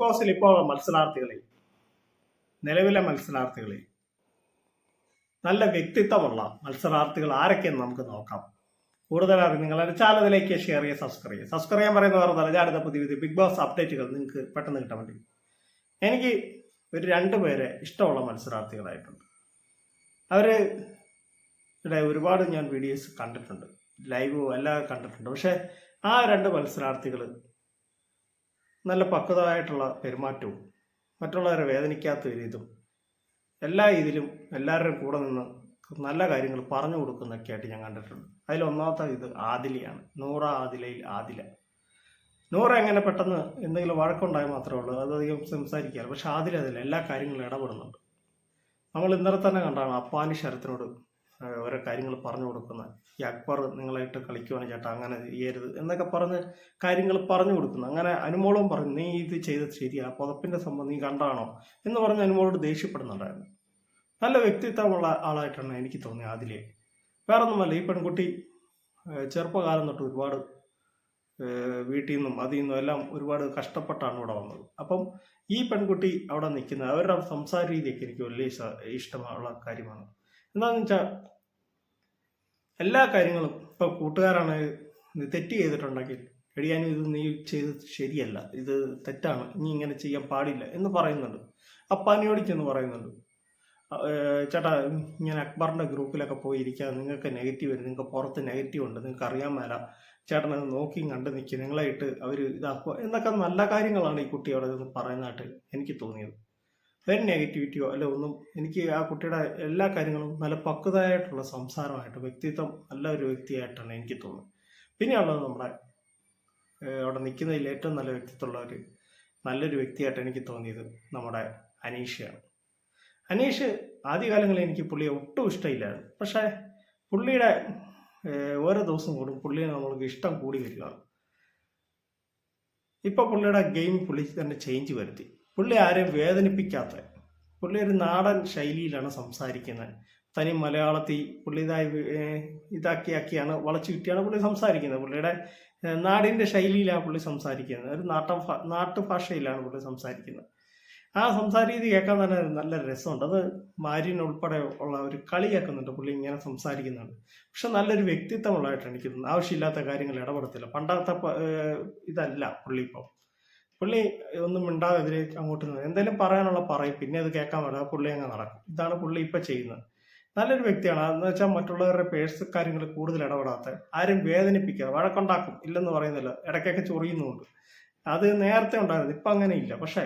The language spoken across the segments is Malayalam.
ബോസിൽ ഇപ്പോൾ മത്സരാർത്ഥികളിൽ നിലവിലെ മത്സരാർത്ഥികളിൽ നല്ല വ്യക്തിത്വമുള്ള മത്സരാർത്ഥികൾ ആരൊക്കെയെന്ന് നമുക്ക് നോക്കാം. കൂടുതൽ അറിവ് നിങ്ങളുടെ ചാനലിലേക്ക് ഷെയർ ചെയ്യുക സബ്സ്ക്രൈബ് ചെയ്യുക. സബ്സ്ക്രൈബ് ചെയ്യാൻ പറയുന്ന പറഞ്ഞാൽ ഞാൻ അടുത്ത പുതിയ പുതിയ ബിഗ് ബോസ് അപ്ഡേറ്റുകൾ നിങ്ങൾക്ക് പെട്ടെന്ന് കിട്ടാൻ വേണ്ടി. എനിക്ക് ഒരു രണ്ട് പേരെ ഇഷ്ടമുള്ള മത്സരാർത്ഥികളായിട്ടുണ്ട്. അവർ ഇവിടെ ഒരുപാട് ഞാൻ വീഡിയോസ് കണ്ടിട്ടുണ്ട്. ലൈവ് എല്ലാം കണ്ടിട്ടുണ്ട്. പക്ഷേ ആ രണ്ട് മത്സരാർത്ഥികൾ നല്ല പക്വതമായിട്ടുള്ള പെരുമാറ്റവും മറ്റുള്ളവരെ വേദനിക്കാത്ത രീതിയും എല്ലാ ഇതിലും എല്ലാവരുടെയും കൂടെ നിന്ന് നല്ല കാര്യങ്ങൾ പറഞ്ഞു കൊടുക്കുന്നൊക്കെ ആയിട്ട് ഞാൻ കണ്ടിട്ടുണ്ട്. അതിൽ ഒന്നാമത്തെ ഇത് ആദിലയാണ്. നൂറ ആദിലയിൽ ആദില. നൂറ എങ്ങനെ പെട്ടെന്ന് എന്തെങ്കിലും വഴക്കുണ്ടായാൽ മാത്രമേ ഉള്ളൂ. അതധികം സംസാരിക്കാറ് പക്ഷെ ആദില അതിൽ എല്ലാ കാര്യങ്ങളും ഇടപെടുന്നുണ്ട്. നമ്മൾ ഇന്നലെ തന്നെ കണ്ടാണ് അപ്പാനി ശരത്തിനോട് ഓരോ കാര്യങ്ങൾ പറഞ്ഞു കൊടുക്കുന്ന ഈ അക്ബർ നിങ്ങളായിട്ട് കളിക്കുവാണ് ചേട്ടാ അങ്ങനെ ചെയ്യരുത് എന്നൊക്കെ പറഞ്ഞ് കാര്യങ്ങൾ പറഞ്ഞു കൊടുക്കുന്നു. അങ്ങനെ അനുമോളും പറഞ്ഞു നീ ഇത് ചെയ്തത് ശരിയാണ് പുതപ്പിന്റെ സംഭവം നീ കണ്ടാണോ? എന്ന് പറഞ്ഞ് അനുമോളോട് ദേഷ്യപ്പെടുന്നുണ്ടായിരുന്നു. നല്ല വ്യക്തിത്വമുള്ള ആളായിട്ടാണ് എനിക്ക് തോന്നിയത് അതിലെ വേറൊന്നുമല്ല ഈ പെൺകുട്ടി ചെറുപ്പകാലം തൊട്ട് ഒരുപാട് വീട്ടിൽ നിന്നും അതിൽ നിന്നും എല്ലാം ഒരുപാട് കഷ്ടപ്പെട്ടാണ് ഇവിടെ വന്നത്. അപ്പം ഈ പെൺകുട്ടി അവിടെ നിൽക്കുന്നത് അവരുടെ സംസാര രീതിയൊക്കെ എനിക്ക് വലിയ ഇഷ്ടമുള്ള കാര്യമാണ്. എന്താണെന്ന് വെച്ചാൽ എല്ലാ കാര്യങ്ങളും ഇപ്പൊ കൂട്ടുകാരാണ് തെറ്റ് ചെയ്തിട്ടുണ്ടെങ്കിൽ എടിയാനും ഇത് നീ ചെയ്തത് ശരിയല്ല ഇത് തെറ്റാണ് നീ ഇങ്ങനെ ചെയ്യാൻ പാടില്ല എന്ന് പറയുന്നുണ്ട്. അപ്പാനിയോട് ചെന്ന് പറയുന്നുണ്ട്. ചേട്ടാ ഞാൻ അക്ബറിന്റെ ഗ്രൂപ്പിലൊക്കെ പോയി ഇരിക്കാതെ നിങ്ങൾക്ക് നെഗറ്റീവ് വരും നിങ്ങൾക്ക് പുറത്ത് നെഗറ്റീവ് ഉണ്ട് നിങ്ങൾക്ക് അറിയാൻ മേല. ചേട്ടൻ അത് നോക്കിയും കണ്ട് നിൽക്കുക നിങ്ങളായിട്ട് അവർ ഇതാക്കുക എന്നൊക്കെ നല്ല കാര്യങ്ങളാണ് ഈ കുട്ടി അവിടെ പറയുന്നതായിട്ട് എനിക്ക് തോന്നിയത്. വെരി നെഗറ്റിവിറ്റിയോ അല്ല ഒന്നും എനിക്ക് ആ കുട്ടിയുടെ എല്ലാ കാര്യങ്ങളും നല്ല പക്വതയായിട്ടുള്ള സംസാരമായിട്ട് വ്യക്തിത്വം നല്ല ഒരു വ്യക്തിയായിട്ടാണ് എനിക്ക് തോന്നുന്നത്. പിന്നെയുള്ളത് നമ്മുടെ അവിടെ നിൽക്കുന്നതിൽ ഏറ്റവും നല്ല വ്യക്തിത്വമുള്ള ഒരു നല്ലൊരു വ്യക്തിയായിട്ട് എനിക്ക് തോന്നിയത് നമ്മുടെ അനീഷയാണ്. അനീഷ് ആദ്യകാലങ്ങളിൽ എനിക്ക് പുള്ളിയെ ഒട്ടും ഇഷ്ടമില്ലായിരുന്നു. പക്ഷേ പുള്ളിയുടെ ഓരോ ദിവസം കൂടും പുള്ളിയെ നമ്മൾക്ക് ഇഷ്ടം കൂടി വരികയാണ്. ഇപ്പോൾ പുള്ളിയുടെ ഗെയിം പുള്ളി തന്നെ ചേഞ്ച് വരുത്തി. പുള്ളി ആരെയും വേദനിപ്പിക്കാത്ത പുള്ളി ഒരു നാടൻ ശൈലിയിലാണ് സംസാരിക്കുന്നത്. തനി മലയാളത്തിൽ പുള്ളി ഇതായി ഇതാക്കിയാക്കിയാണ് വളച്ചു ചുറ്റിയാണ് പുള്ളി സംസാരിക്കുന്നത്. പുള്ളിയുടെ നാടിന്റെ ശൈലിയിലാണ് പുള്ളി സംസാരിക്കുന്നത്. ഒരു നാട്ട നാട്ടുഭാഷയിലാണ് പുള്ളി സംസാരിക്കുന്നത്. ആ സംസാര രീതി കേൾക്കാൻ തന്നെ നല്ല രസമുണ്ട്. അത് മാര്യൻ ഉൾപ്പെടെ ഉള്ള ഒരു കളി കേൾക്കുന്നുണ്ട് പുള്ളി ഇങ്ങനെ സംസാരിക്കുന്നുണ്ട് പക്ഷെ നല്ലൊരു വ്യക്തിത്വമുള്ളതായിട്ടാണ് എനിക്ക് ആവശ്യമില്ലാത്ത കാര്യങ്ങൾ ഇടപെടത്തില്ല. പണ്ടത്തെ ഇതല്ല പുള്ളി ഇപ്പോൾ പുള്ളി ഒന്നും മിണ്ടാതെ എതിരെ അങ്ങോട്ട് നിന്ന്. എന്തെങ്കിലും പറയാനുള്ള പറയും. പിന്നെ അത് കേൾക്കാൻ പറ്റാതെ പുള്ളി അങ്ങ് നടക്കും. ഇതാണ് പുള്ളി ഇപ്പൊ ചെയ്യുന്നത്. നല്ലൊരു വ്യക്തിയാണ്. അതെന്ന് വെച്ചാൽ മറ്റുള്ളവരുടെ പേഴ്സ് കാര്യങ്ങൾ കൂടുതൽ ഇടപെടാത്ത ആരും വേദനിപ്പിക്കാതെ വഴക്കുണ്ടാക്കും ഇല്ലെന്ന് പറയുന്നില്ല. ഇടയ്ക്കൊക്കെ ചൊറിയുന്നുമുണ്ട്. അത് നേരത്തെ ഉണ്ടായിരുന്നു. ഇപ്പൊ അങ്ങനെ ഇല്ല. പക്ഷേ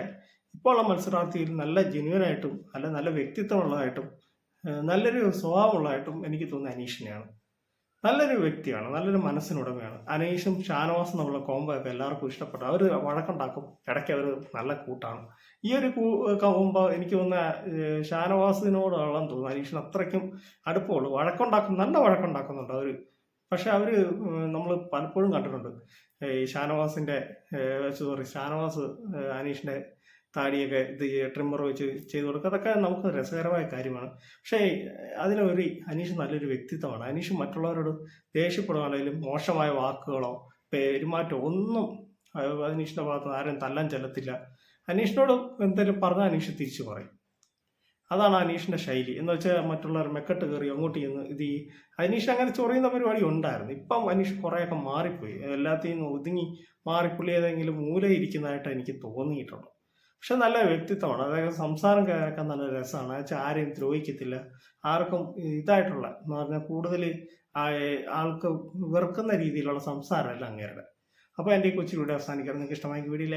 ഇപ്പോൾ ഉള്ള മത്സരാർത്ഥിയിൽ നല്ല ജെന്യൂനായിട്ടും നല്ല നല്ല വ്യക്തിത്വമുള്ളതായിട്ടും നല്ലൊരു സ്വഭാവമുള്ളതായിട്ടും എനിക്ക് തോന്നുന്നത് അനീഷിനെയാണ്. നല്ലൊരു വ്യക്തിയാണ് നല്ലൊരു മനസ്സിനുടമയാണ്. അനീഷും ഷാനവാസും തമ്മിലുള്ള കോംബോ ഒക്കെ എല്ലാവർക്കും ഇഷ്ടപ്പെട്ടു. അവർ വഴക്കുണ്ടാക്കും. ഇടയ്ക്ക് അവർ നല്ല കൂട്ടാണ്. ഈ ഒരു കോംബോ എനിക്ക് തോന്നുന്ന ഷാനവാസിനോടുള്ളതെന്ന് തോന്നുന്നു. അനീഷിന് അത്രയ്ക്കും അടുപ്പമുള്ളൂ. വഴക്കുണ്ടാക്കും നല്ല വഴക്കുണ്ടാക്കുന്നുണ്ട് അവർ പക്ഷെ അവർ നമ്മൾ പലപ്പോഴും കണ്ടിട്ടുണ്ട്. ഈ ഷാനവാസിന്റെ സോറി ഷാനവാസ് ഏഹ് അനീഷിന്റെ താടിയൊക്കെ ഇത് ട്രിമ്മർ വെച്ച് ചെയ്തു കൊടുക്കുക. അതൊക്കെ നമുക്ക് രസകരമായ കാര്യമാണ്. പക്ഷേ അതിനൊരു അനീഷ് നല്ലൊരു വ്യക്തിത്വമാണ്. അനീഷ് മറ്റുള്ളവരോട് ദേഷ്യപ്പെടുകയാണെങ്കിലും മോശമായ വാക്കുകളോ പെരുമാറ്റമോ ഒന്നും അനീഷിന്റെ ഭാഗത്ത് ആരും തല്ലാൻ ചെല്ലത്തില്ല. അനീഷിനോട് എന്തെങ്കിലും പറഞ്ഞാൽ അനീഷ് തിരിച്ചു പറയും. അതാണ് അനീഷിന്റെ ശൈലി. എന്ന് വെച്ചാൽ മറ്റുള്ളവർ മെക്കെട്ട് കയറി അങ്ങോട്ട് ചെയ്യുന്നു ഇത് ഈ അനീഷ് അങ്ങനെ ചൊറിയുന്ന പരിപാടി ഉണ്ടായിരുന്നു. ഇപ്പം അനീഷ് കുറേയൊക്കെ മാറിപ്പോയി. എല്ലാത്തിൽ നിന്ന് ഒതുങ്ങി മാറിപ്പുള്ളി ഏതെങ്കിലും മൂലയിരിക്കുന്നതായിട്ട് എനിക്ക് തോന്നിയിട്ടുണ്ട്. പക്ഷെ നല്ല വ്യക്തിത്വമാണ്. അതായത് സംസാരം കേൾക്കാൻ നല്ല രസമാണ്. വെച്ചാൽ ആരെയും ദ്രോഹിക്കത്തില്ല. ആർക്കും ഇതായിട്ടുള്ള എന്ന് പറഞ്ഞാൽ കൂടുതൽ ആൾക്ക് വെറുക്കുന്ന രീതിയിലുള്ള സംസാരമല്ല അങ്ങേരുടെ. അപ്പോൾ എന്റെ ഈ കൊച്ചിലൂടെ വീഡിയോ അവസാനിക്കണം നിങ്ങൾക്ക് ഇഷ്ടമായി വീഡിയോ